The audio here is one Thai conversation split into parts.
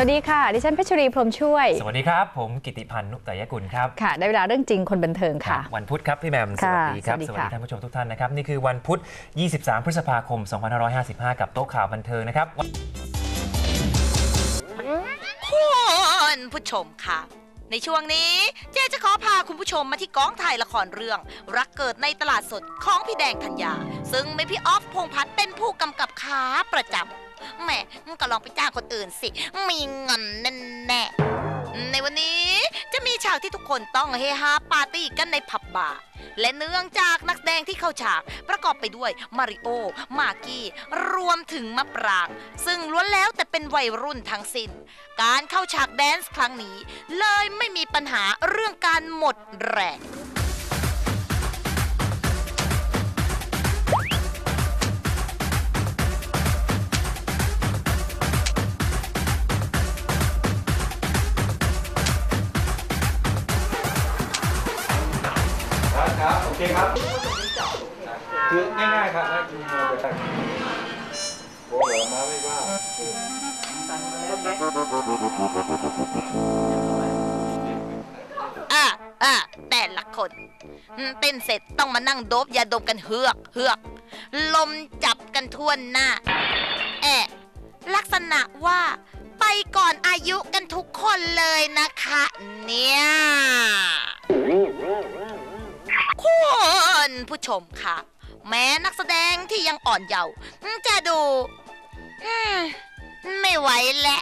สวัสดีค่ะ ดิฉันเพชรีพรหมช่วย สวัสดีครับ ผมกิติพันธ์นุกตยกุลครับ ค่ะ ได้เวลาเรื่องจริงคนบันเทิงค่ะ วันพุธครับพี่แหมมสค่ะวัสดีครับ สวัสดีสวัสค่ะดีท่านผู้ชมทุกท่านนะครับ นี่คือวันพุธ 23 พฤษภาคม 2555 กับโต๊ะข่าวบันเทิงนะครับ คุณผู้ชมค่ะ ในช่วงนี้เจ๊จะขอพาคุณผู้ชมมาที่กองถ่ายละครเรื่อง รักเกิดในตลาดสดของพี่แดงธัญญา ซึ่งมีพี่ออฟพงษ์พัฒน์เป็นผู้กำกับขาประจำแหม่ก็ลองไปจ้างคนอื่นสิ มีเงินแน่ๆในวันนี้ ฉากที่ทุกคนต้องเฮฮาปาร์ตี้กันในผับบาร์และเนื่องจากนักแสดงที่เข้าฉากประกอบไปด้วยมาริโอ มากี้ รวมถึงมะปราง ซึ่งล้วนแล้วแต่เป็นวัยรุ่นทั้งสิ้น การเข้าฉากแดนซ์ครั้งนี้ เลยไม่มีปัญหาเรื่องการหมดแรง ครับ โอเคครับ คือง่ายๆครับแล้วคือมาไปตั้งโอ้เหรอมาไม่ว่าอะอะแต่ละคนเต้นเสร็จต้องมานั่งโดบยาดมกันเฮือกเฮือก ลมจับกันทั่วหน้า แอะลักษณะว่าไปก่อนอายุกันทุกคนเลยนะคะ เนี่ย ผู้ชมค่ะ แม้นักแสดงที่ยังอ่อนเยาว์จะดูไม่ไหวแหละ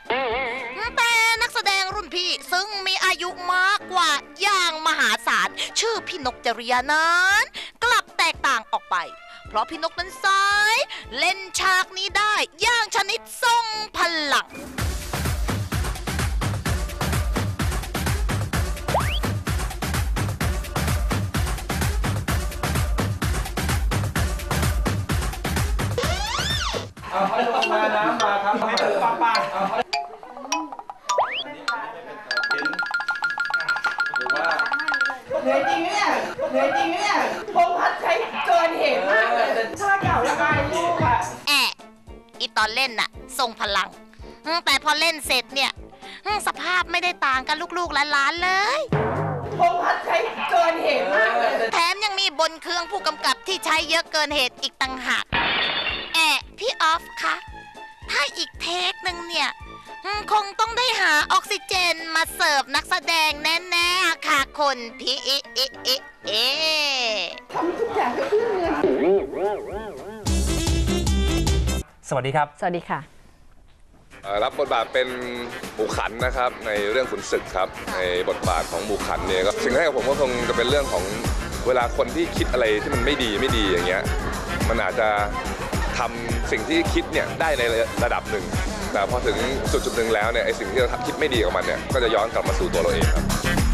แต่นักแสดงรุ่นพี่ซึ่งมีอายุมากกว่าอย่างมหาศาลชื่อพี่นกจริยานั้น กลับแตกต่างออกไป เพราะพี่นกนั้นซ้าย เล่นฉากนี้ได้อย่างชนิดทรงพลัง เอาพัดลมมาน้ำมาครับไม่ตื่นป้าป้าเอาพัดหรือว่าเหนื่อยจริงเนี่ยเหนื่อยจริงเนี่ยพงพัดใช้เกินเหตุมากเลยชาเก่าระบายลูกอะแอะอีตอนเล่นน่ะทรงพลัง แต่พอเล่นเสร็จเนี่ยสภาพไม่ได้ต่างกันลูกๆละหลานๆเลยพงพัดใช้เกินเหตุมากเลยแถมยังมีบนเครื่องผู้กำกับที่ใช้เยอะเกินเหตุอีกต่างหาก พี่ออฟคะถ้าอีกเทคหนึ่งเนี่ยคงต้องได้หาออกซิเจนมาเสิร์ฟนักแสดงแน่ๆค่ะคนพี่เอะเอะเอะเอะทำทุกอย่างก็เอเงินสวัสดีครับ สวัสดีค่ะรับบทบาทเป็นหมูขันนะครับ ในเรื่องขุนศึกครับ ในบทบาทของหมูขันเนี่ยก็สิ่งแรกของผมก็คงจะเป็นเรื่องของเวลาคนที่คิดอะไรที่มันไม่ดีไม่ดีอย่างเงี้ยมันอาจจะ ทำสิ่งที่คิดเนี่ยได้ในระดับหนึ่งแต่พอถึงจุดจุดๆหนึ่งแล้วเนี่ยไอสิ่งที่เราคิดไม่ดีกับมันเนี่ยก็จะย้อนกลับมาสู่ตัวเราเองครับ